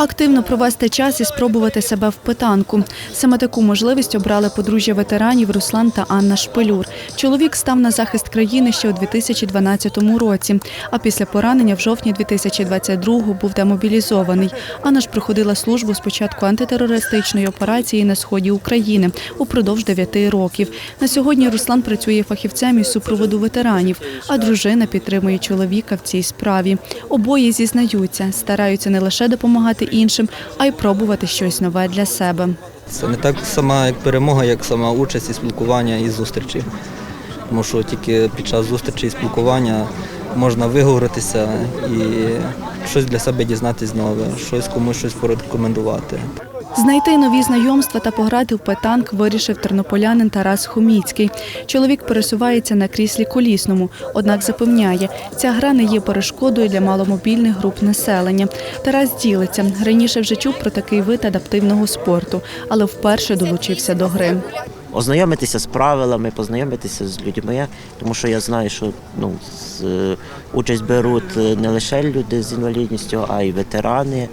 Активно провести час і спробувати себе в питанку. Саме таку можливість обрали подружжя ветеранів Руслан та Анна Шпилюр. Чоловік став на захист країни ще у 2012 році. А після поранення в жовтні 2022-го був демобілізований. Анна ж проходила службу з початку антитерористичної операції на сході України упродовж 9 років. На сьогодні Руслан працює фахівцем із супроводу ветеранів, а дружина підтримує чоловіка в цій справі. Обоє зізнаються, стараються не лише допомагати іншим, а й пробувати щось нове для себе. Це не так сама перемога, як сама участь і спілкування і зустрічі. Тому що тільки під час зустрічі і спілкування можна виговоритися і щось для себе дізнатись нове, щось комусь щось порекомендувати. Знайти нові знайомства та пограти в петанк вирішив тернополянин Тарас Хоміцький. Чоловік пересувається на кріслі колісному, однак запевняє, ця гра не є перешкодою для маломобільних груп населення. Тарас ділиться. Раніше вже чув про такий вид адаптивного спорту, але вперше долучився до гри. ознайомитися з правилами, познайомитися з людьми, тому що я знаю, що ну, з, участь беруть е, не лише люди з інвалідністю, а й ветерани.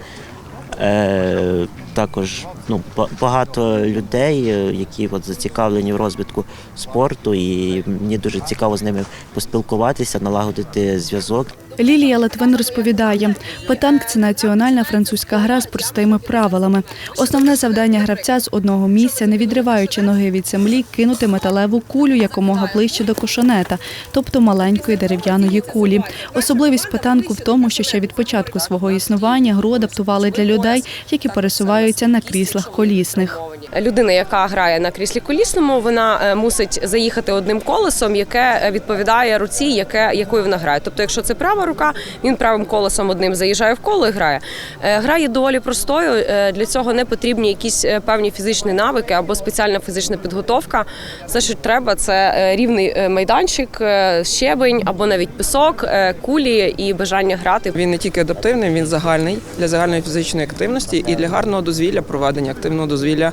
Е, також ну, ба- багато людей, е, які от, зацікавлені в розвитку спорту, і мені дуже цікаво з ними поспілкуватися, налагодити зв'язок. Лілія Латвин розповідає, петанк це національна французька гра з простими правилами. Основне завдання гравця з одного місця, не відриваючи ноги від землі, кинути металеву кулю якомога ближче до кошенета, тобто маленької дерев'яної кулі. Особливість петанку в тому, що ще від початку свого існування гру адаптували для людей, які пересуваються на кріслах колісних. Людина, яка грає на кріслі колісному, вона е, мусить заїхати одним колесом, яке е, відповідає руці, яке якою вона грає. Тобто, якщо це права рука, він правим колесом одним заїжджає в коло і грає. Е, Гра є доволі простою. Для цього не потрібні якісь певні фізичні навики або спеціальна фізична підготовка. Все, що треба, це рівний майданчик, щебень або навіть пісок, кулі і бажання грати. Він не тільки адаптивний, він загальний для загальної фізичної активності і для гарного дозвілля, проведення активного дозвілля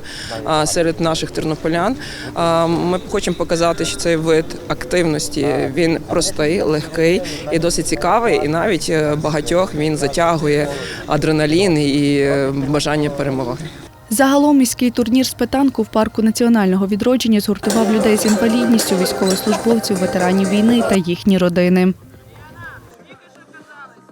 серед наших тернополян. Ми хочемо показати, що цей вид активності він простий, легкий і досить цікавий. І навіть е, багатьох він затягує адреналін і е, бажання перемоги. Загалом міський турнір з петанку в парку національного відродження згуртував людей з інвалідністю, військовослужбовців, ветеранів війни та їхні родини.